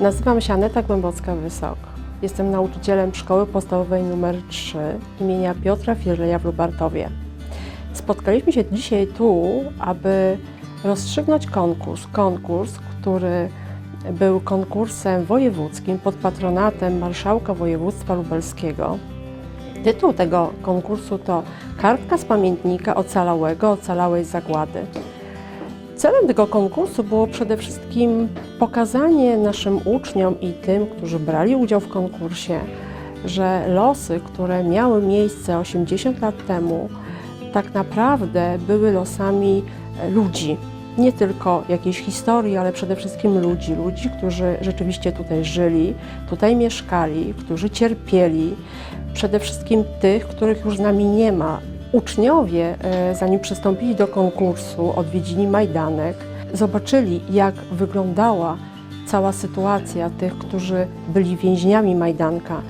Nazywam się Aneta Głębocka-Wysok. Jestem nauczycielem Szkoły Podstawowej nr 3 imienia Piotra Firleja w Lubartowie. Spotkaliśmy się dzisiaj tu, aby rozstrzygnąć konkurs. Konkurs, który był konkursem wojewódzkim pod patronatem Marszałka Województwa Lubelskiego. Tytuł tego konkursu to Kartka z pamiętnika ocalałego, ocalałej zagłady. Celem tego konkursu było przede wszystkim pokazanie naszym uczniom i tym, którzy brali udział w konkursie, że losy, które miały miejsce 80 lat temu, tak naprawdę były losami e, ludzi. Nie tylko jakiejś historii, ale przede wszystkim ludzi. Ludzi, którzy rzeczywiście tutaj żyli, tutaj mieszkali, którzy cierpieli. Przede wszystkim tych, których już z nami nie ma. Uczniowie, e, zanim przystąpili do konkursu, odwiedzili Majdanek, zobaczyli, jak wyglądała cała sytuacja tych, którzy byli więźniami Majdanka.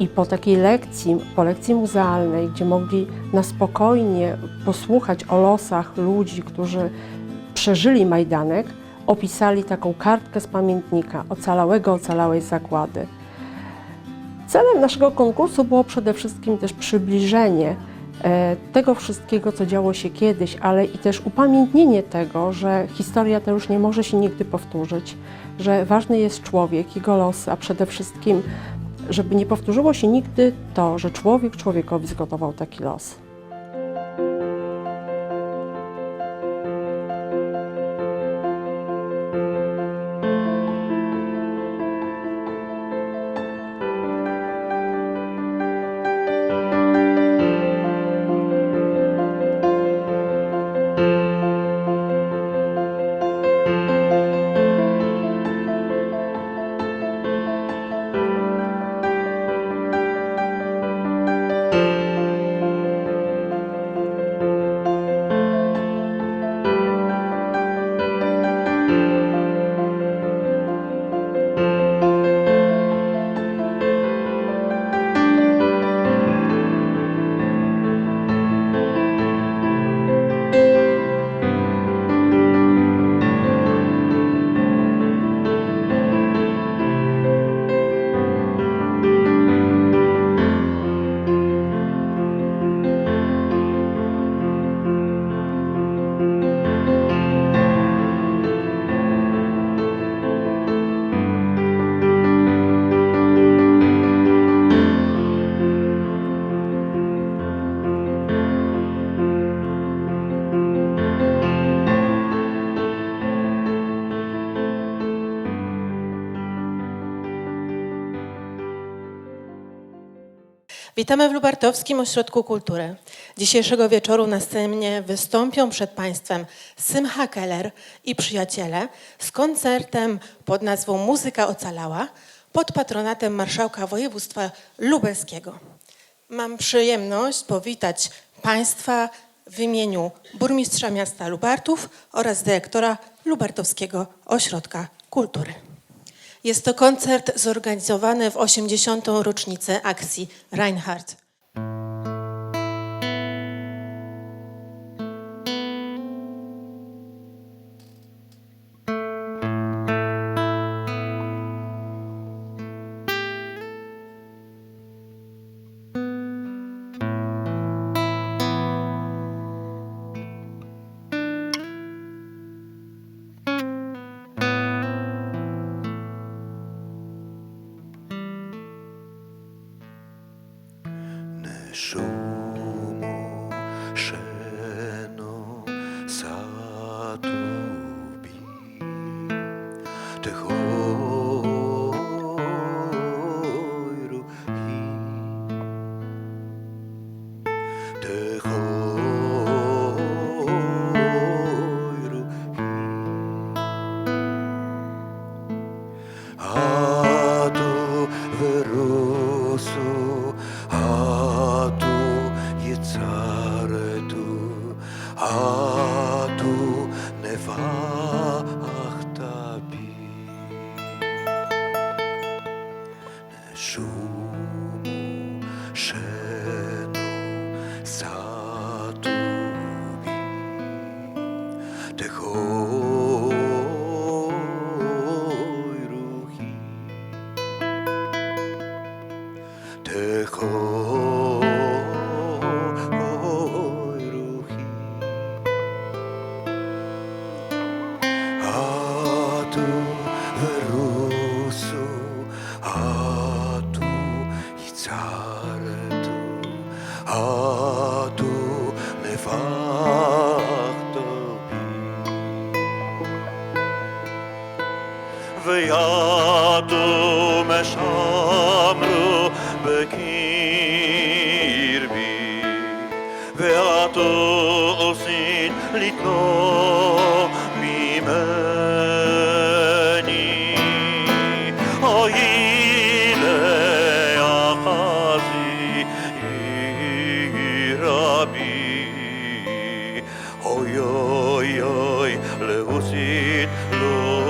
I po takiej lekcji, po lekcji muzealnej, gdzie mogli na spokojnie posłuchać o losach ludzi, którzy przeżyli Majdanek, opisali taką kartkę z pamiętnika ocalałego, ocalałej zagłady. Celem naszego konkursu było przede wszystkim też przybliżenie tego wszystkiego, co działo się kiedyś, ale i też upamiętnienie tego, że historia ta już nie może się nigdy powtórzyć, że ważny jest człowiek, jego los, a przede wszystkim, żeby nie powtórzyło się nigdy to, że człowiek człowiekowi zgotował taki los. Witamy w Lubartowskim Ośrodku Kultury. Dzisiejszego wieczoru na scenie wystąpią przed Państwem Symcha Keller i przyjaciele z koncertem pod nazwą Muzyka Ocalała pod patronatem Marszałka Województwa Lubelskiego. Mam przyjemność powitać Państwa w imieniu burmistrza miasta Lubartów oraz dyrektora Lubartowskiego Ośrodka Kultury. Jest to koncert zorganizowany w 80. rocznicę akcji Reinhardt. משמרו בקרבי, ועתו עושין לתנוע ממני. אוי לאחזי רבי, אוי אוי אוי להוסיט לוי,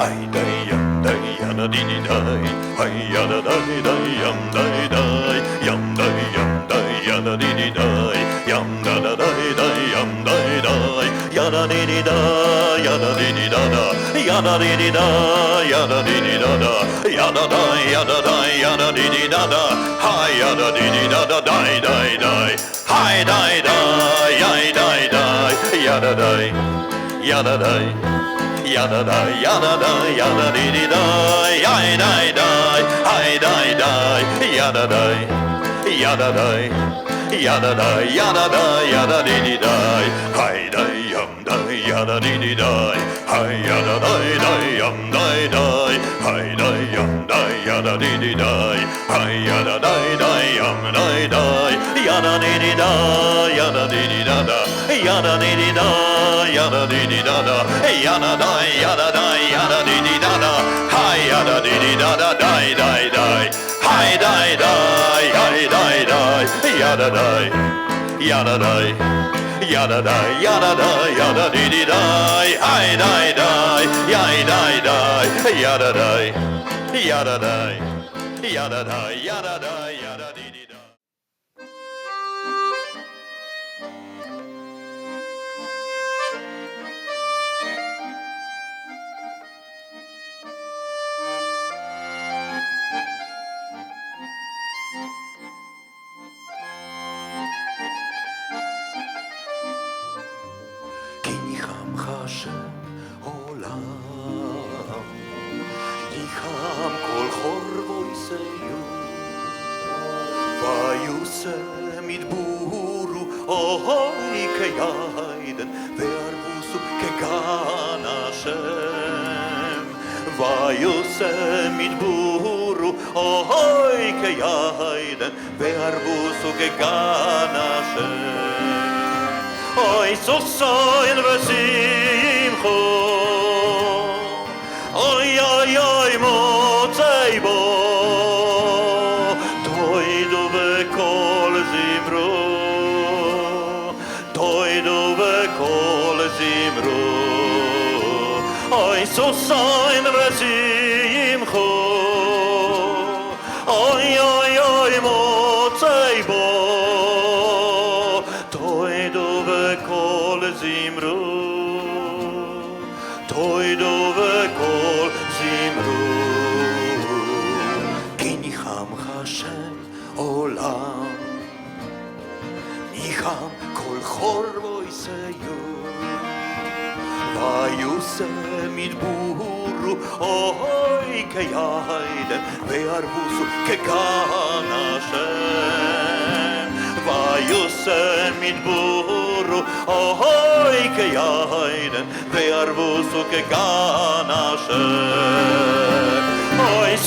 Ay day yam day yana di di day, ay yana day day yam day day, yam day yam day yana di di day, yam da da day day yam day day, yana di di da, yana di di da da, yana di di da, yana di di da da, yana da yana da yana di di da da, hi yana di di da da day day day, hi day day, ay day day, yana day, yana day. ya da da ya da da ya da dee dee die, I die die, I die die, ya da die, ya da die. Yana da yana da yana dili day. Hay day yam day yana dili day. Hay yana day day yam day day. Hay day yam day yana dili day. Hay yana day day yam day day. Yana dili day yana dili da da Yana dili day yana dili da da Yana day yana day yana dili da da Hay yana dili da da day day day. Hay day day. yada die, yada die, yada die, yada die, yada di, di, die, ay, die die, yada die die, yada die, yada die, yada die, yada die, yada die. Hashem Olam. Yicham kol chorvo yiseyu Vayuse mitburu ohoi keyaiden Ve'arvusu kegan Hashem. Vayuse mitburu ohoi keyaiden Ve'arvusu kegan Hashem. So soin שמחו. אוי אוי אוי מוצאי בו, תוידו בכל זמרו, תוידו בכל זמרו. אוי סוסיין וזימחו, אוי אוי אוי מוצאי בו, תוידו בכל זמרו hoido kol zimru. Kiniham Hashem olam, niham kol chor voiseyu. Vayuse mitburu ohoi keyahiden ve'arvusu ke Hashem. אוי כידן וירבוסו כגן השם ויוסם ידבורו אוי כידן וירבוסו כגן השם אוי